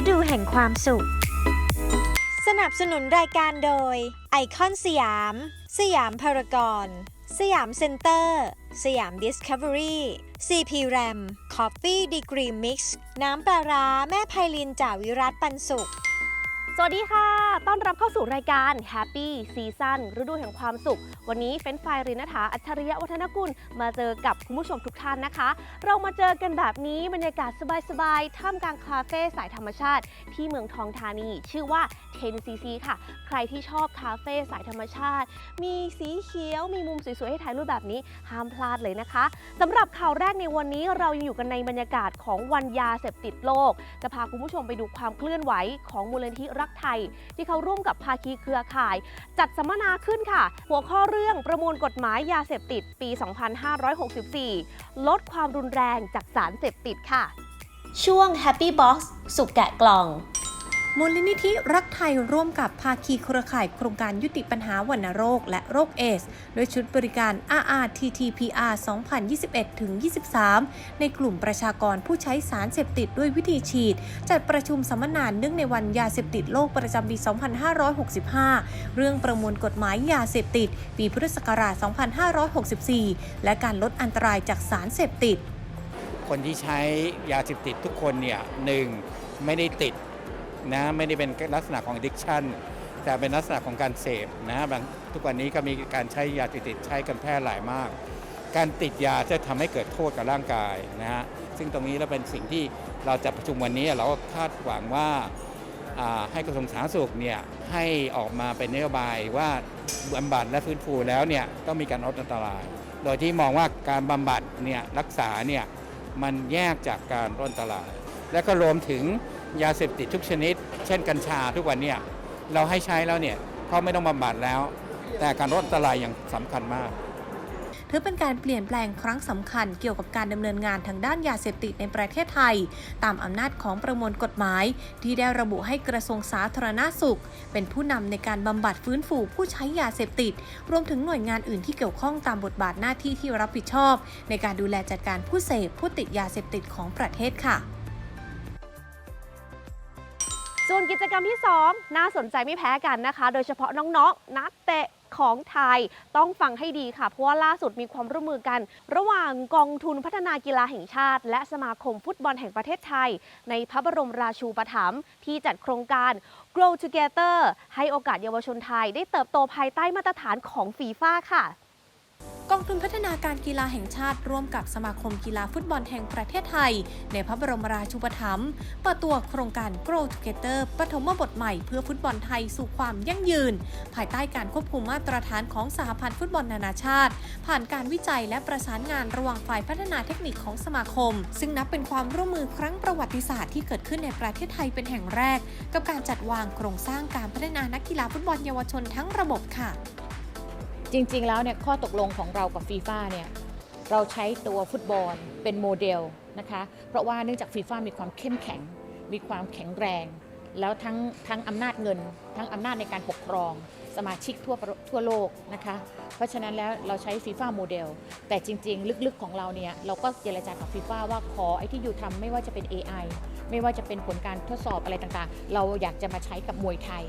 ฤดูแห่งความสุข สนับสนุนรายการโดย ไอคอนสยาม สยามพารากอน สยามเซ็นเตอร์ สยามดิสคัฟเวอรี่ CP RAM Coffee Degree Mix น้ำปลาร้าแม่ไพลินจ่าวิรัตปันสุข วัสดีค่ะ ต้อนรับเข้าสู่รายการ Happy Season ฤดูแห่งความสุข วันนี้เฟ้นไฟรินฐาอัจฉริยะวัฒนกุล มาเจอกับคุณผู้ชมทุกท่านนะคะ เรามาเจอกันแบบนี้บรรยากาศสบายๆ ท่ามกลางคาเฟ่สายธรรมชาติ ที่เมืองทองธานี ชื่อว่า 10cc ค่ะ ใครที่ชอบคาเฟ่สายธรรมชาติ มีสีเขียว มีมุมสวยๆ ให้ถ่ายรูปแบบนี้ ห้ามพลาดเลยนะคะสำหรับข่าวแรกในวันนี้เรายังอยู่กันในบรรยากาศของวันยาเสพติดโลก จะพาคุณผู้ชมไปดูความเคลื่อนไหวของมูลนิธิรักไทย ที่เขาร่วมกับภาคีเครือข่าย จัดสัมมนาขึ้นค่ะ หัวข้อเรื่องประมวลกฎหมายยาเสพติดปี 2564 ลดความรุนแรงจากสารเสพติดค่ะ ช่วง Happy Box สุกแกะกล่อง มูลนิธิรักไทยร่วมกับภาคีเครือข่ายโครงการยุติปัญหาวัณโรคและโรคเอส โดยชุดบริการ RRTTPR 2021-23 ในกลุ่มประชากรผู้ใช้สารเสพติดด้วยวิธีฉีด จัดประชุมสัมมนาเนื่องในวันยาเสพติดโลกประจำปี 2565 เรื่องประมวลกฎหมายยาเสพติด ปีพุทธศักราช 2564 และการลดอันตรายจากสารเสพติด คนที่ใช้ยาเสพติดทุกคนเนี่ยหนึ่งไม่ได้ติด นะไม่ได้เป็นลักษณะของ addiction แต่เป็นลักษณะของการเสพนะบางทุกวันนี้ก็มีการใช้ยาติดใช้กันแพร่หลายมาก การติดยาจะทำให้เกิดโทษกับร่างกายนะฮะซึ่งตรงนี้เราเป็นสิ่งที่เราจัดประชุมวันนี้เราก็คาดหวังว่าให้กระทรวงสาธารณสุขเนี่ยให้ออกมาเป็นนโยบายว่าบำบัดและฟื้นฟูแล้วเนี่ยต้องมีการลดอันตราย โดยที่มองว่าการบำบัดเนี่ยรักษาเนี่ยมันแยกจากการร่นตลาดและก็รวมถึง ยาเสพติดทุกชนิด เช่นกัญชาทุกวันเนี่ยเราให้ใช้แล้วเนี่ยเขาไม่ต้องบำบัดแล้ว แต่การร่นตลาดยังสำคัญมากถือเป็นการเปลี่ยนแปลงครั้งสำคัญเกี่ยวกับการดำเนินงานทางด้านยาเสพติดในประเทศไทย ตามอำนาจของประมวลกฎหมาย ที่ได้ระบุให้กระทรวงสาธารณาสุข เป็นผู้นำในการบำบัดฟื้นฟูผู้ใช้ยาเสพติด รวมถึงหน่วยงานอื่นที่เกี่ยวข้องตามบทบาทหน้าที่ที่รับผิดชอบ ในการดูแลจัดการผู้เสพผู้ติดยาเสพติดของประเทศค่ะ ส่วนกิจกรรมที่ 2 น่าสนใจไม่แพ้กันนะคะ โดยเฉพาะน้องๆ นักเตะของไทยต้องฟังให้ดีค่ะ เพราะว่าล่าสุดมีความร่วมมือกัน ระหว่างกองทุนพัฒนากีฬาแห่งชาติ และสมาคมฟุตบอลแห่งประเทศไทย ในพระบรมราชูปถัมภ์ที่จัดโครงการ Grow Together ให้โอกาสเยาวชนไทยได้เติบโตภายใต้มาตรฐานของฟีฟ่าค่ะ กองทุนพัฒนาการกีฬาแห่งชาติร่วมกับสมาคมกีฬาฟุตบอลแห่งประเทศไทย ในพระบรมราชูปถัมภ์เปิดตัวโครงการ Grow Together ปฐมบทใหม่เพื่อฟุตบอลไทยสู่ความยั่งยืน ภายใต้การควบคุมมาตรฐานของสหพันธ์ฟุตบอลนานาชาติ ผ่านการวิจัยและประสานงานระหว่างฝ่ายพัฒนาเทคนิคของสมาคม ซึ่งนับเป็นความร่วมมือครั้งประวัติศาสตร์ที่เกิดขึ้นในประเทศไทยเป็นแห่งแรก กับการจัดวางโครงสร้างการพัฒนานักกีฬาฟุตบอลเยาวชนทั้งระบบค่ะ จริงๆ แล้วเนี่ยข้อตกลงของเรากับฟีฟ่าเนี่ยเราใช้ตัวฟุตบอลเป็นโมเดลนะคะเพราะว่าเนื่องจากฟีฟ่ามีความเข้มแข็ง มีความแข็งแรง แล้วทั้งทั้งอำนาจเงิน ทั้งอำนาจในการปกครอง สมาชิกทั่วทั่วโลกนะคะเพราะฉะนั้นแล้วเราใช้ฟีฟ่าโมเดลแต่จริง ๆ ลึกๆของเราเนี่ยเราก็เจรจากับฟีฟ่าว่าขอไอ้ที่อยู่ทำไม่ว่าจะเป็น AI ไม่ว่าจะเป็นผลการทดสอบอะไรต่างๆ เราอยากจะมาใช้กับมวยไทย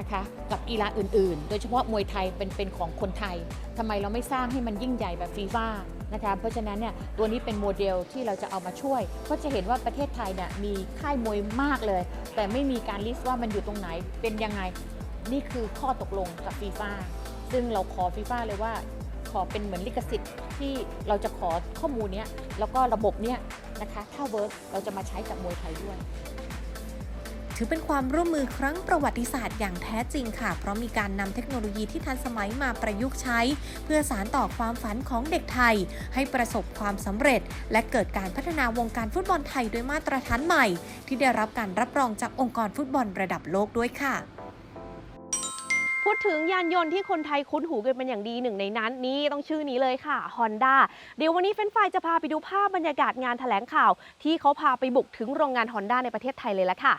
นะคะกับกีฬาอื่นๆ โดยเฉพาะมวยไทยเป็นเป็นของคนไทยทำไมเราไม่สร้างให้มันยิ่งใหญ่แบบฟีฟ่านะคะเพราะฉะนั้นเนี่ยตัวนี้เป็นโมเดลที่เราจะเอามาช่วย ก็จะเห็นว่าประเทศไทยเนี่ยมีค่ายมวยมากเลย แต่ไม่มีการลิสต์ว่ามันอยู่ตรงไหนเป็นยังไงนี่คือข้อตกลงกับฟีฟ่าซึ่งเราขอฟีฟ่าเลยว่าขอเป็นเหมือนลิขสิทธิ์ที่เราจะขอข้อมูลเนี้ยแล้วก็ระบบเนี้ยนะคะถ้าเวิร์กเราจะมาใช้กับมวยไทยด้วย ถือเป็นความร่วมมือครั้งประวัติศาสตร์อย่างแท้จริงค่ะ เพราะมีการนำเทคโนโลยีที่ทันสมัยมาประยุกต์ใช้ เพื่อสารต่อความฝันของเด็กไทย ให้ประสบความสำเร็จ และเกิดการพัฒนาวงการฟุตบอลไทยโดยมาตรฐานใหม่ ที่ได้รับการรับรองจากองค์กรฟุตบอลระดับโลกด้วยค่ะพูดถึงยานยนต์ที่คนไทยคุ้นหูกันเป็นอย่างดีหนึ่งในนั้นนี่ต้องชื่อนี้เลยค่ะ Honda เดี๋ยววันนี้เฟรนไฟจะพาไปดูภาพบรรยากาศงานแถลงข่าว ที่เขาพาไปบุกถึงโรงงาน Honda ในประเทศไทยเลยละค่ะ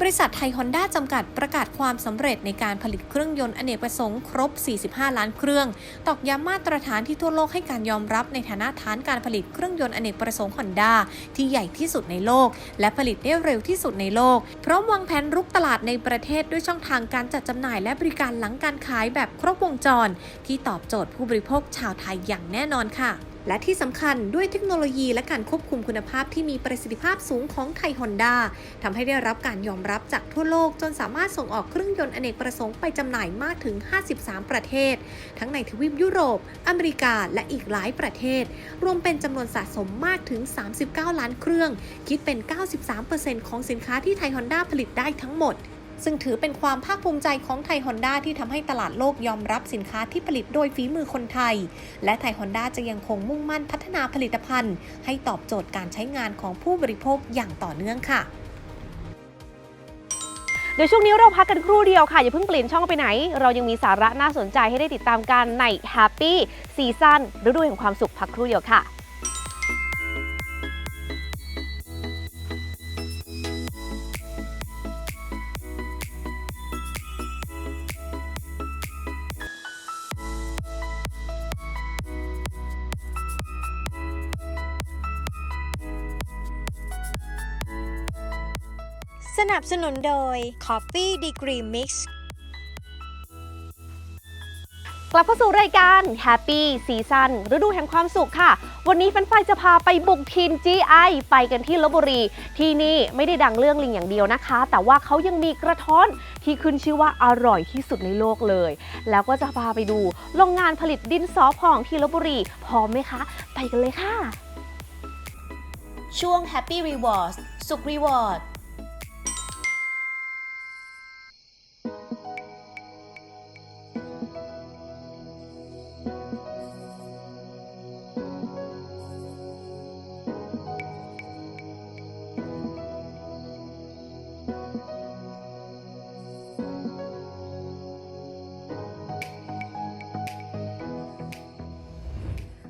บริษัทไทยฮอนด้าจำกัดประกาศความสำเร็จในการผลิตเครื่องยนต์อเนกประสงค์ครบ 45 ล้านเครื่อง ตอกย้ำมาตรฐานที่ทั่วโลกให้การยอมรับในฐานะฐานการผลิตเครื่องยนต์อเนกประสงค์ฮอนด้าที่ใหญ่ที่สุดในโลก และผลิตได้เร็วที่สุดในโลก พร้อมวางแผนรุกตลาดในประเทศด้วยช่องทางการจัดจำหน่ายและบริการหลังการขายแบบครบวงจร ที่ตอบโจทย์ผู้บริโภคชาวไทยอย่างแน่นอนค่ะ และที่สำคัญด้วยเทคโนโลยีและการควบคุมคุณภาพที่มีประสิทธิภาพสูงของไทยฮอนด้าทำให้ได้รับการยอมรับจากทั่วโลกจนสามารถส่งออกเครื่องยนต์อเนกประสงค์ไปจำหน่ายมากถึง 53 ประเทศ ทั้งในทวีปยุโรป อเมริกา และอีกหลายประเทศ รวมเป็นจำนวนสะสมมากถึง 39 ล้านเครื่อง คิดเป็น 93%ของสินค้าที่ไทยฮอนด้าผลิตได้ทั้งหมด ซึ่งถือเป็นความภาคภูมิใจของไทยฮอนด้าที่ทำให้ตลาดโลกยอมรับสินค้าที่ผลิตโดยฝีมือคนไทย และไทยฮอนด้าจะยังคงมุ่งมั่นพัฒนาผลิตภัณฑ์ ให้ตอบโจทย์การใช้งานของผู้บริโภคอย่างต่อเนื่องค่ะเดี๋ยวช่วงนี้เราพักกันครู่เดียวค่ะ อย่าเพิ่งเปลี่ยนช่องไปไหน เรายังมีสาระน่าสนใจให้ได้ติดตามกันใน Happy Season ฤดูแห่งความสุขพักครู่เดียวค่ะ สนุนโดย Coffee Degree Mix กลับเข้าสู่รายการ Happy Season ฤดูแห่งความสุขค่ะ วันนี้แฟนไฟจะพาไปบุกทีม GI ไปกันที่ลบบุรี ที่นี่ไม่ได้ดังเรื่องลิงอย่างเดียวนะคะ แต่ว่าเขายังมีกระท้อนที่ขึ้นชื่อว่าอร่อยที่สุดในโลกเลย แล้วก็จะพาไปดูโรงงานผลิตดินสอพองที่ลบบุรี พร้อมไหมคะ ไปกันเลยค่ะ ช่วง Happy Rewards สุข Reward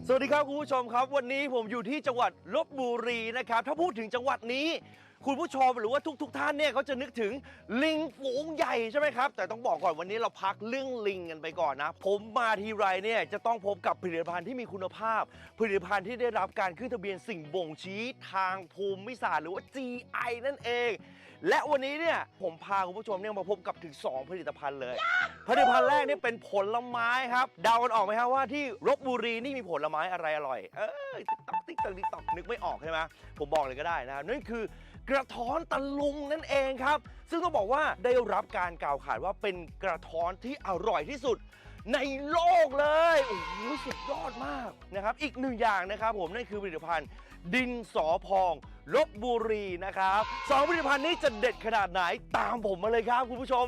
สวัสดีครับคุณผู้ชมครับ วันนี้ผมอยู่ที่จังหวัดลบบุรีนะครับ ถ้าพูดถึงจังหวัดนี้ คุณผู้ชมหรือว่าทุกๆท่านเนี่ยเขาจะนึกถึงลิงฝูงใหญ่ใช่ไหมครับ แต่ต้องบอกก่อนวันนี้เราพักเรื่องลิงกันไปก่อนนะ ผมมาทีไรเนี่ยจะต้องพบกับผลิตภัณฑ์ที่มีคุณภาพ ผลิตภัณฑ์ที่ได้รับการขึ้นทะเบียนสิ่งบ่งชี้ทางภูมิศาสตร์หรือว่า GI นั่นเอง และวันนี้เนี่ยผมพาคุณผู้ชมเนี่ยมาพบกับถึง 2 ผลิตภัณฑ์เลย ผลิตภัณฑ์แรกเนี่ยเป็นผลไม้ครับเดากันออกไหมครับว่าที่ลบบุรีนี่มีผลไม้อะไรอร่อย เออติ๊กตอกติ๊กตอกติ๊กตอกนึกไม่ออกใช่ไหมผมบอกเลยก็ได้นะครับนั่นคือ กระท้อนตะลุงนั่นเองครับ ซึ่งต้องบอกว่าได้รับการกล่าวขานว่าเป็นกระท้อนที่อร่อยที่สุดในโลกเลย โอ้โหสุดยอดมากนะครับ อีกหนึ่งอย่างนะครับผมนั่นคือผลิตภัณฑ์ ดินสอพองลบบุรีนะครับสองผลิตภัณฑ์นี้จะเด็ดขนาดไหนตามผมมาเลยครับคุณผู้ชม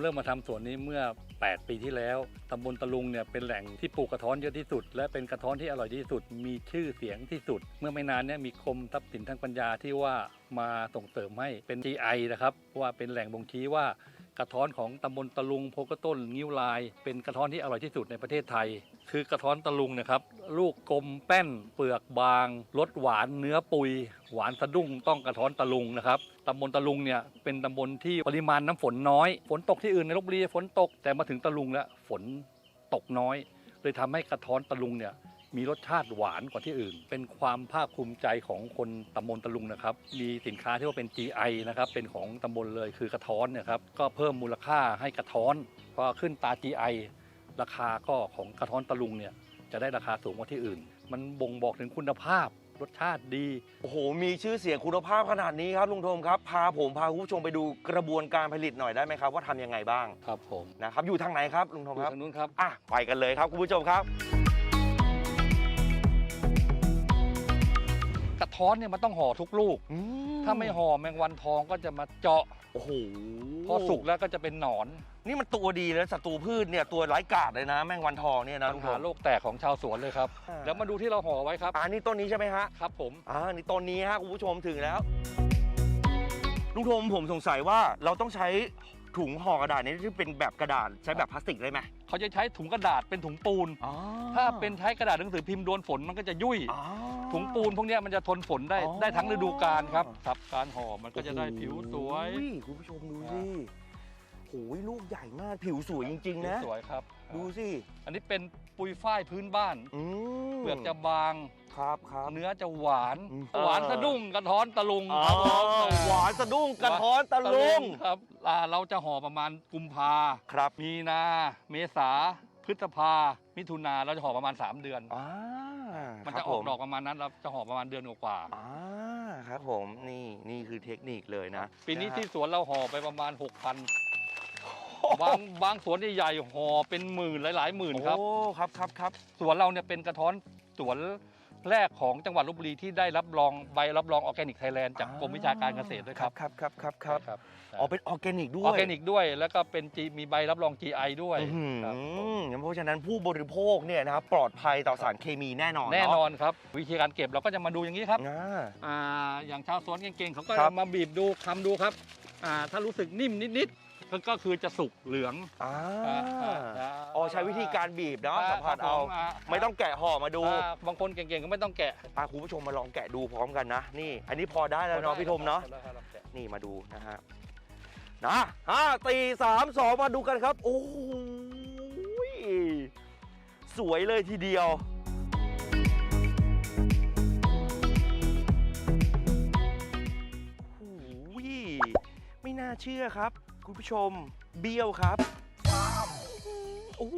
เริ่มมาทำสวนนี้เมื่อ 8 ปีที่แล้วตำบลตะลุงเนี่ยเป็นแหล่งที่ปลูกกระท้อนเยอะที่สุด และเป็นกระท้อนที่อร่อยที่สุด มีชื่อเสียงที่สุด เมื่อไม่นานเนี่ยมีกรมทรัพย์สินทางปัญญาที่ว่ามาส่งเสริมให้เป็น GI นะครับว่าเป็นแหล่งบ่งชี้ว่ากระท้อนของตำบลตะลุงโพกต้นงิ้วลาย เป็นกระท้อนที่อร่อยที่สุดในประเทศไทย คือกระท้อนตะลุงนะครับลูกกลมแป้น เปลือกบางรสหวานเนื้อปุย หวานสะดุ้งต้องกระท้อนตะลุงนะครับ ตำบลตะลุงเนี่ยเป็นตำบลที่ปริมาณน้ำฝนน้อย ฝนตกที่อื่นในลบบุรีฝนตกแต่มาถึงตะลุงแล้วฝนตกน้อย เลยทำให้กระท้อนตะลุงเนี่ยมีรสชาติหวานกว่าที่อื่น เป็นความภาคภูมิใจของคนตำบลตะลุงนะครับ มีสินค้าที่ว่าเป็น GI นะครับ เป็นของตำบลเลยคือกระท้อนเนะครับ ก็เพิ่มมูลค่าให้กระท้อน พอขึ้นตา GI ราคาก็ของกระท้อนตะลุงเนี่ยจะได้ราคาสูงกว่าที่อื่น มันบ่งบอกถึงคุณภาพ รสชาติดี โอ้โห มีชื่อเสียงคุณภาพขนาดนี้ครับลุงโทมครับ พาผมพาคุณผู้ชมไปดูกระบวนการผลิตหน่อยได้ไหมครับ ว่าทำยังไงบ้างครับผมนะครับอยู่ทางไหนครับลุงโทมดูครับทางนู้นครับอะไปกันเลยครับคุณผู้ชมครับ กระท้อนเนี่ยมันต้องห่อทุกลูก อืถ้าไม่ห่อแมงวันทองก็จะมาเจาะ โอ้โหพอสุกแล้วก็จะเป็นหนอน นี่มันตัวดีเลยศัตรูพืชเนี่ยตัวร้ายกาจเลยนะ แมงวันทองเนี่ยนะปัลุญงโทหามโรคแตกของชาวสวนเลยครับ อ่า แล้วมาดูที่เราห่อไว้ครับ อ่านี่ต้นนี้ใช่ไหมฮะ ครับผม อ่านี่ต้นนี้ฮะคุณผู้ชมถึงแล้ว ลุงโทมผมสงสัยว่าเราต้องใช้ ถุงห่อกระดาษนี้ที่เป็นแบบกระดาษใช้แบบพลาสติกได้ไหมเขาจะใช้ถุงกระดาษเป็นถุงปูนอ๋อถ้าเป็นใช้กระดาษหนังสือพิมพ์โดนฝนมันก็จะยุ่ยอ๋อถุงปูนพวกเนี้ยมันจะทนฝนได้อ๋อได้ทั้งฤดูกาลครับครับการห่อมันก็จะได้ผิวสวยโอ้โหคุณผู้ชมดูสิ โอ้ยลูกใหญ่มากผิวสวยจริง ๆ นะ สวยครับดูสิ อันนี้เป็นปุยฝ้ายพื้นบ้านอืมเปลือกจะบาง ครับครับ เนื้อจะหวาน อืม หวานสะดุ้งกระท้อนตะลุงอ๋อครับผมหวานสะดุ้งกระท้อนตะลุงครับอ่าเราจะห่อประมาณกุมภาครับมีนา เมษา พฤษภา มิถุนาเราจะห่อประมาณ 3 เดือน อ่ามันครัจะบออกผมดอกประมาณนั้นเราจะห่อประมาณเดือนกว่าอ่าครับผมนี่นี่คือเทคนิคเลยนะปีนี้ะฮะที่สวนเราห่อไปประมาณ 6,000 บางบางสวนใหญ่ๆห่อเป็นหมื่นหลายๆหมื่นครับ โอ้ครับครับครับสวนเราเนี่ยเป็นกระท้อนสวนแรกของจังหวัดลบบุรีที่ได้รับรองใบรับรองออร์แกนิกไทยแลนด์จากกรมวิชาการเกษตรด้วยครับครับครับครับครับครับอ๋อเป็นออร์แกนิกด้อวอยร์แกนิกด้วย แล้วก็เป็น G มีใบรับรอง GI ด้วยอื้อหือครับผมเพราะฉะนั้นผู้บริโภคเนี่ยนะครับปลอดภัยต่อสารเคมีแน่นอนแน่นเาะอนครับ วิธีการเก็บเราก็จะมาดูอย่างนี้ครับ อ่า อ่าอย่างชาวสวนเก่งๆเขาก็ครับ มาบีบดูคำดูครับอ่าถ้ารู้สึกนิ่มนิดๆ ก็ก็คือจะสุกเหลืองอ่าอ่าอ่าอ๋อใช้วิธีการบีบเนาะสัมผัสครับเอาผมอ่า ไม่ต้องแกะห่อมาดูอ่าบางคนเก่งๆก็ไม่ต้องแกะอะคุณผู้ชมมาลองแกะดูพร้อมกันนะ นี่ อันนี้พอได้แล้วเนาะพี่ธมเนาะ ได้ครับแกะนี่มาดูนะฮะ นะห้าตีสามสองมาดูกันครับ โอ้โหสวยเลยทีเดียว โอ้โหไม่น่าเชื่อครับ คุณผู้ชมเบี้ยวครับโอ้โห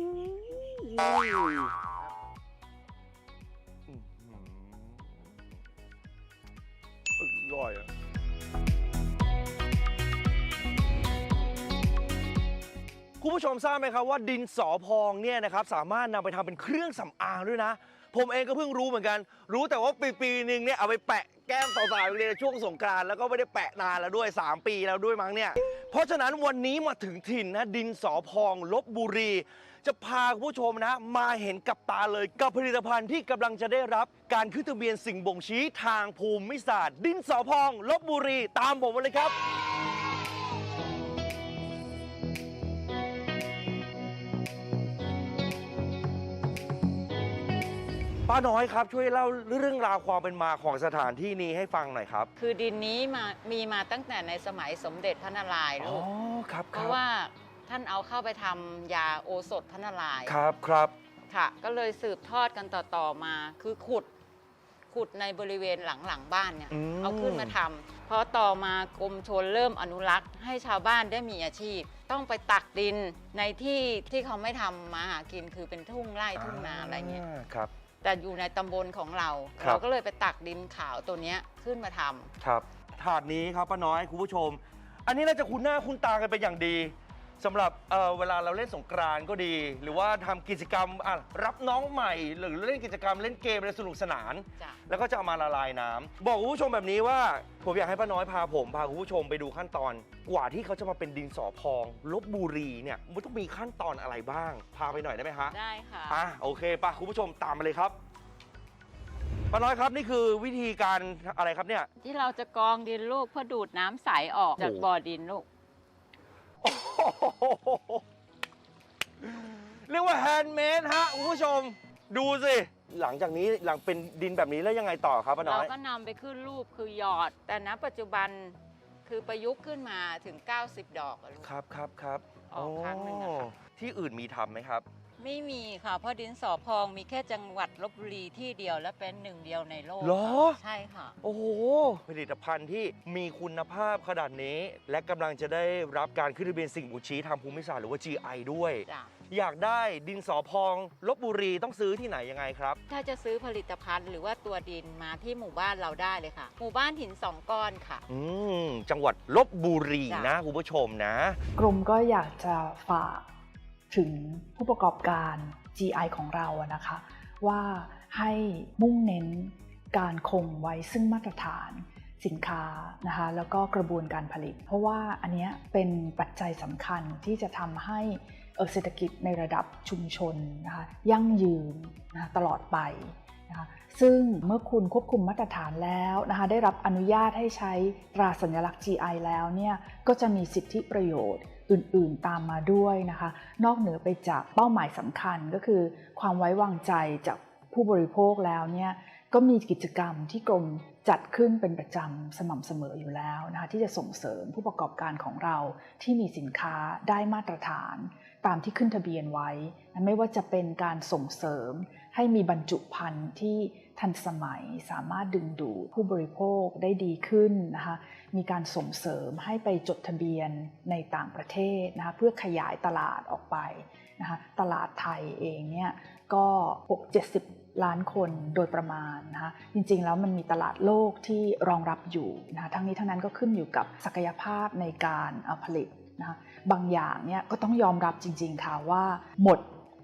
อื้อหืออร่อยอะคุณผู้ชมทราบไหมครับว่าดินสอพองเนี่ยนะครับสามารถนำไปทำเป็นเครื่องสำอางด้วยนะ ผมเองก็เพิ่งรู้เหมือนกัน รู้แต่ว่าปีปีหนึ่งเนี่ยเอาไปแปะแก้มสาวๆในช่วงสงกรานต์แล้วก็ไม่ได้แปะนานแล้วด้วย 3 ปีแล้วด้วยมั้งเนี่ย เพราะฉะนั้นวันนี้มาถึงถิ่นนะดินสอพองลบบุรี จะพาคุณผู้ชมนะ มาเห็นกับตาเลยกับผลิตภัณฑ์ที่กำลังจะได้รับ การขึ้นทะเบียนสิ่งบ่งชี้ทางภูมิศาสตร์ ดินสอพองลบบุรี ตามผมมาเลยครับ ป้าน้อยครับช่วยเล่าเรื่องราวความเป็นมาของสถานที่นี้ให้ฟังหน่อยครับ คือดินนี้มามีมาตั้งแต่ในสมัยสมเด็จพระนารายณ์อ๋ลูอกครับเพครัราะบว่าท่านเอาเข้าไปทำยาโอสถพระนารายณ์ครับครับค่ะ ก็เลยสืบทอดกันต่อๆมา คือขุดขุดในบริเวณหลังๆบ้านเนี่ยมเอาขึ้นมาทำพอต่อมากรมชนเริ่มอนุรักษ์ ให้ชาวบ้านได้มีอาชีพ ต้องไปตักดินในที่ที่เขาไม่ทำมาหากินคือเป็นทุ่งไร่ทุ่งนาอะไรเงี้ยครับ แต่อยู่ในตำบลของเรา ครับ เราก็เลยไปตักดินขาวตัวเนี้ยขึ้นมาทำ ครับ ถาดนี้ครับป้าน้อยคุณผู้ชม อันนี้น่าจะคุ้นหน้าคุ้นตากันเป็นอย่างดี สำหรับเอ่อเวลาเราเล่นสงกรานต์ก็ดี หรือว่าทำกิจกรรมอะรับน้องใหม่ หรือเล่นกิจกรรมเล่นเกมอะไรสนุกสนาน จ้ะ แล้วก็จะเอามาละลายน้ำบอกคุณผู้ชมแบบนี้ว่า ผมอยากให้ป้าน้อยพาผมพาคุณผู้ชมไปดูขั้นตอน กว่าที่เขาจะมาเป็นดินสอพองลบบุรีเนี่ยมันต้องมีขั้นตอนอะไรบ้าง พาไปหน่อยได้ไหมฮะ ได้ค่ะ อะโอเคป่ะคุณผู้ชมตามมาเลยครับป้าน้อยครับนี่คือวิธีการอะไรครับเนี่ย ที่เราจะกรองดินลูกเพื่อดูดน้ำใสออกจากโอ้ บ่อดินลูกโอ้โห เรียกว่าแฮนด์เมดฮะคุณผู้ชม ดูสิ หลังจากนี้หลังเป็นดินแบบนี้แล้วยังไงต่อครับป้าน้เราอย ก็นำไปขึ้นรูปคือหยอด แต่ณปัจจุบันคือประยุกต์ขึ้นมาถึง 90 ดอกอะลูก ครับครับครับออกครั้งหนึ่งอะค่ะ ที่อื่นมีทำไหมครับ ไม่มีค่ะเพราะดินสอพองมีแค่จังหวัดลบบุรีที่เดียวและเป็นหนึ่งเดียวในโลกเหรอใช่ค่ะ โอ้โห ผลิตภัณฑ์ที่มีคุณภาพขนาดนี้ และกำลังจะได้รับการขึ้นทะเบียนสิ่งบ่งชี้ทางภูมิศาสตร์หรือว่า GI ด้วย จ้ะ อยากได้ดินสอพองลบบุรีต้องซื้อที่ไหนยังไงครับ ถ้าจะซื้อผลิตภัณฑ์หรือว่าตัวดินมาที่หมู่บ้านเราได้เลยค่ะ หมู่บ้านหินสองก้อนค่ะ อืม จังหวัดลบบุรีจ้ะ นะคุณผู้ชมนะ กรมก็อยากจะฝาก ถึงผู้ประกอบการ GI ของเราอะนะคะ ว่าให้มุ่งเน้นการคงไว้ซึ่งมาตรฐานสินค้านะคะแล้วก็กระบวนการผลิต เพราะว่าอันเนี้ยเป็นปัจจัยสำคัญที่จะทำให้เศรษฐกิจในระดับชุมชนนะคะยั่งยืนนะะตลอดไปนะคะซึ่งเมื่อคุณควบคุมมาตรฐานแล้วนะคะได้รับอนุญาตให้ใช้ตราสัญลักษณ์ GI แล้วเนี่ยก็จะมีสิทธิประโยชน์ อื่นๆตามมาด้วยนะคะ นอกเหนือไปจากเป้าหมายสำคัญก็คือ ความไว้วางใจจากผู้บริโภคแล้วเนี่ยก็มีกิจกรรมที่กรมจัดขึ้นเป็นประจำสม่ำเสมออยู่แล้วนะคะที่จะส่งเสริมผู้ประกอบการของเราที่มีสินค้าได้มาตรฐาน ตามที่ขึ้นทะเบียนไว้ ไม่ว่าจะเป็นการส่งเสริม ให้มีบรรจุภัณฑ์ที่ทันสมัยสามารถดึงดูดผู้บริโภคได้ดีขึ้นนะคะมีการส่งเสริมให้ไปจดทะเบียนในต่างประเทศนะคะเพื่อขยายตลาดออกไปนะคะตลาดไทยเองเนี่ยก็6-70ล้านคนโดยประมาณนะคะจริงๆ แล้วมันมีตลาดโลกที่รองรับอยู่นะคะทั้งนี้ทั้งนั้นก็ขึ้นอยู่กับศักยภาพในการผลิตนะคะบางอย่างเนี่ยก็ต้องยอมรับจริงๆค่ะว่าหมด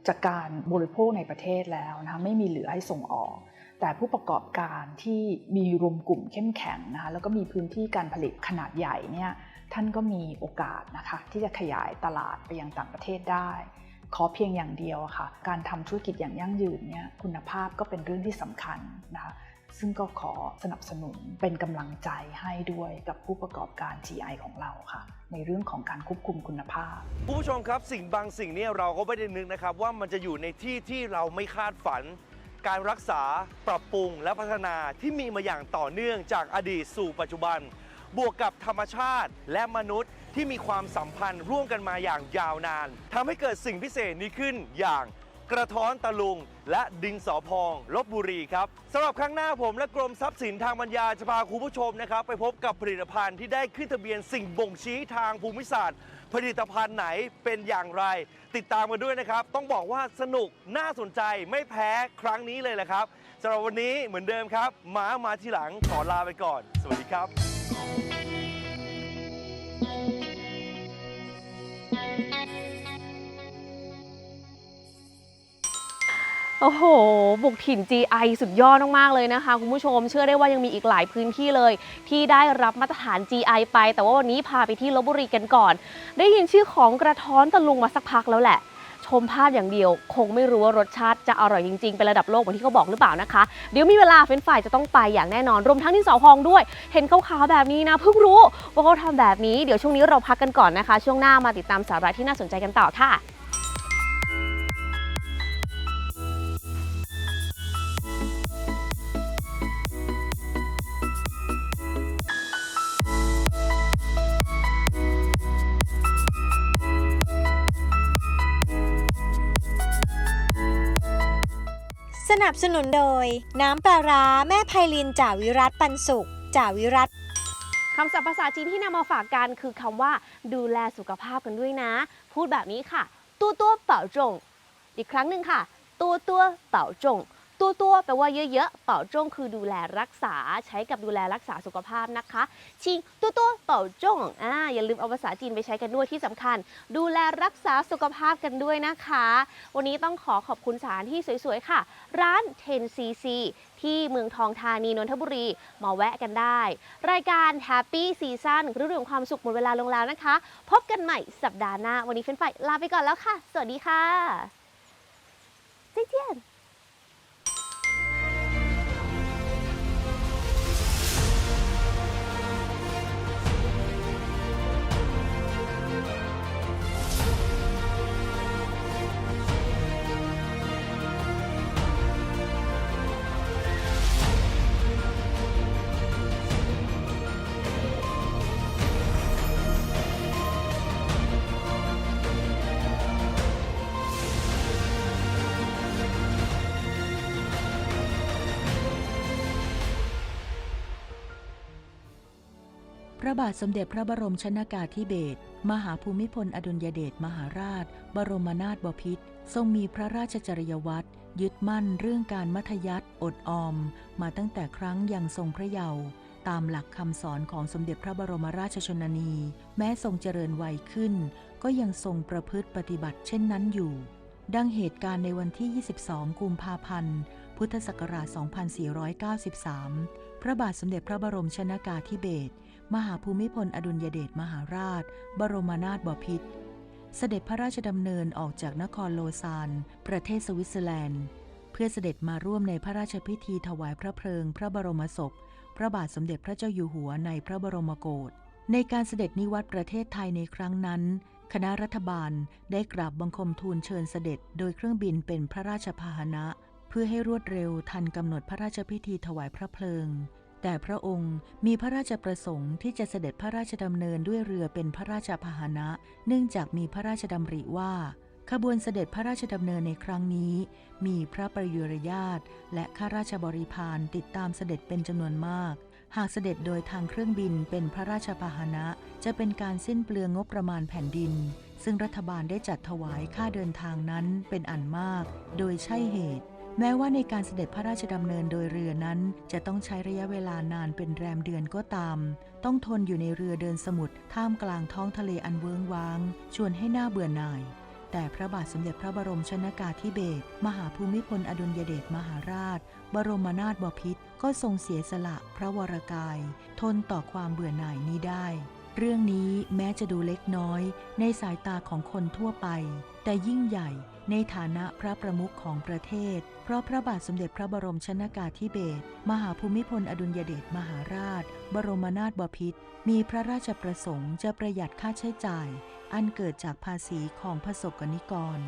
จากการบริโภคในประเทศแล้วนะคะไม่มีเหลือให้ส่งออก แต่ผู้ประกอบการที่มีรวมกลุ่มเข้มแข็งนะคะแล้วก็มีพื้นที่การผลิตขนาดใหญ่เนี่ยท่านก็มีโอกาสนะคะที่จะขยายตลาดไปยังต่างประเทศได้ ขอเพียงอย่างเดียวค่ะ การทำธุรกิจอย่างยั่งยืนเนี่ยคุณภาพก็เป็นเรื่องที่สำคัญนะคะ ซึ่งก็ขอสนับสนุนเป็นกำลังใจให้ด้วยกับผู้ประกอบการ GI ของเราค่ะ ในเรื่องของการควบคุมคุณภาพ คุณผู้ชมครับสิ่งบางสิ่งเนี่ยเราก็ไม่ได้นึกนะครับ ว่ามันจะอยู่ในที่ที่เราไม่คาดฝัน การรักษาปรับปรุงและพัฒนาที่มีมาอย่างต่อเนื่องจากอดีตสู่ปัจจุบัน บวกกับธรรมชาติและมนุษย์ที่มีความสัมพันธ์ร่วมกันมาอย่างยาวนานทำให้เกิดสิ่งพิเศษนี้ขึ้นอย่าง กระท้อนตะลุง และดินสอพองลบบุรีครับสำหรับครั้งหน้าผมและกรมทรัพย์สินทางปัญญาจะพาคุณผู้ชมนะครับ ไปพบกับผลิตภัณฑ์ที่ได้ขึ้นทะเบียนสิ่งบ่งชี้ทางภูมิศาสตร์ ผลิตภัณฑ์ไหนเป็นอย่างไร ติดตามกันด้วยนะครับ ต้องบอกว่าสนุกน่าสนใจไม่แพ้ครั้งนี้เลยแหละครับสำหรับวันนี้เหมือนเดิมครับมามาทีหลังขอลาไปก่อน สวัสดีครับ โอ้โห บุกถิ่น GI สุดยอดมากๆเลยนะคะ คุณผู้ชมเชื่อได้ว่ายังมีอีกหลายพื้นที่เลย ที่ได้รับมาตรฐาน GI ไป แต่ว่าวันนี้พาไปที่ลบบุรีกันก่อน ได้ยินชื่อของกระท้อนตะลุงมาสักพักแล้วแหละ ชมภาพอย่างเดียว คงไม่รู้ว่ารสชาติจะอร่อยจริงๆ เป็นระดับโลกเหมือนที่เขาบอกหรือเปล่านะคะ เดี๋ยวมีเวลาเฟ้นฝ่ายจะต้องไปอย่างแน่นอนรวมทั้งที่เสาพองด้วย เห็นขาวๆแบบนี้นะเพิ่งรู้ว่าเขาทำแบบนี้เดี๋ยวช่วงนี้เราพักกันก่อนนะคะ ช่วงหน้ามาติดตามสาระที่น่าสนใจกันต่อค่ะ สนับสนุนโดย น้ำปลาร้าแม่ไพลินจ่าวิรัตปันสุขจ่าวิรัตคำศัพท์ภาษาจีนที่นำมาฝากกันคือคำว่า ดูแลสุขภาพกันด้วยนะ พูดแบบนี้ค่ะ ตัวตัวเป่าจง อีกครั้งหนึ่งค่ะ ตัวตัวเป่าจง ตัวตัวแปลว่าเยอะๆ เป่าจงคือดูแลรักษาใช้กับดูแลรักษาสุขภาพนะคะ ชิงตัวตัวเป่าจงอ่าอย่าลืมเอาภาษาจีนไปใช้กันด้วยที่สำคัญ ดูแลรักษาสุขภาพกันด้วยนะคะ วันนี้ต้องขอขอบคุณสถานที่สวยๆค่ะ ร้าน 10cc ที่เมืองทองธานีนนทบุรี มาแวะกันได้ รายการ Happy Season ฤดูแห่งความสุขหมดเวลาลงแล้วนะคะ พบกันใหม่สัปดาห์หน้า วันนี้เฟ้นไฟลาไปก่อนแล้วค่ะ สวัสดีค่ะ再见พ ระบาทสมเด็จพระบรมชนากาธิเบศรมหาภูมิพลอดุลยเดชมหาราช บรมนาถบพิตรทรงมีพระราชจริยวัตรยึดมั่นเรื่องการมัธยัติอดออม มาตั้งแต่ครั้งยังทรงพระเยาว์ตามหลักคำสอนของสมเด็จพระบรมราชชนนี แม้ทรงเจริญวัยขึ้น ก็ยังทรงประพฤติปฏิบัติเช่นนั้นอยู่ ดังเหตุการณ์ในวันที่ 22 กุมภาพันธ์ พุทธศักราช 2493 พระบาทสมเด็จพระบรมชนากาธิเบศร มหาภูมิพลอดุลยเดชมหาราช บรมนาถบพิตร เสด็จพระราชดำเนินออกจากนครโลซานประเทศสวิตเซอร์แลนด์ เพื่อเสด็จมาร่วมในพระราชพิธีถวายพระเพลิง พระบรมศพ พระบาทสมเด็จพระเจ้าอยู่หัวในพระบรมโกศในการเสด็จนิวัตประเทศไทยในครั้งนั้น คณะรัฐบาลได้กราบบังคมทูลเชิญเสด็จ โดยเครื่องบินเป็นพระราชพาหนะ เพื่อให้รวดเร็วทันกำหนดพระราชพิธีถวายพระเพลิง แต่พระองค์มีพระราชประสงค์ที่จะเสด็จพระราชดำเนินด้วยเรือเป็นพระราชพาหนะ เนื่องจากมีพระราชดำริว่า ขบวนเสด็จพระราชดำเนินในครั้งนี้ มีพระประยุรญาตและข้าราชบริพารติดตามเสด็จเป็นจำนวนมาก หากเสด็จโดยทางเครื่องบินเป็นพระราชพาหนะ จะเป็นการสิ้นเปลืองงบประมาณแผ่นดิน ซึ่งรัฐบาลได้จัดถวายค่าเดินทางนั้นเป็นอันมาก โดยใช่เหตุ แม้ว่าในการเสด็จพระราชดำเนินโดยเรือนั้น จะต้องใช้ระยะเวลานานเป็นแรมเดือนก็ตาม ต้องทนอยู่ในเรือเดินสมุทรท่ามกลางท้องทะเลอันเวิ้งว้าง ชวนให้หน้าเบื่อหน่าย แต่พระบาทสมเด็จพระบรมชนากาธิเบศรมหาภูมิพลอดุลยเดชมหาราช บรมนาถบพิตรก็ทรงเสียสละพระวรกาย ทนต่อความเบื่อหน่ายนี้ได้เรื่องนี้แม้จะดูเล็กน้อยในสายตาของคนทั่วไป แต่ยิ่งใหญ่ ในฐานะพระประมุขของประเทศ เพราะพระบาทสมเด็จพระบรมชนากาธิเบศรมหาภูมิพลอดุลยเดชมหาราช บรมนาถบพิตรมีพระราชประสงค์จะประหยัดค่าใช้จ่าย อันเกิดจากภาษีของพระสกนิกร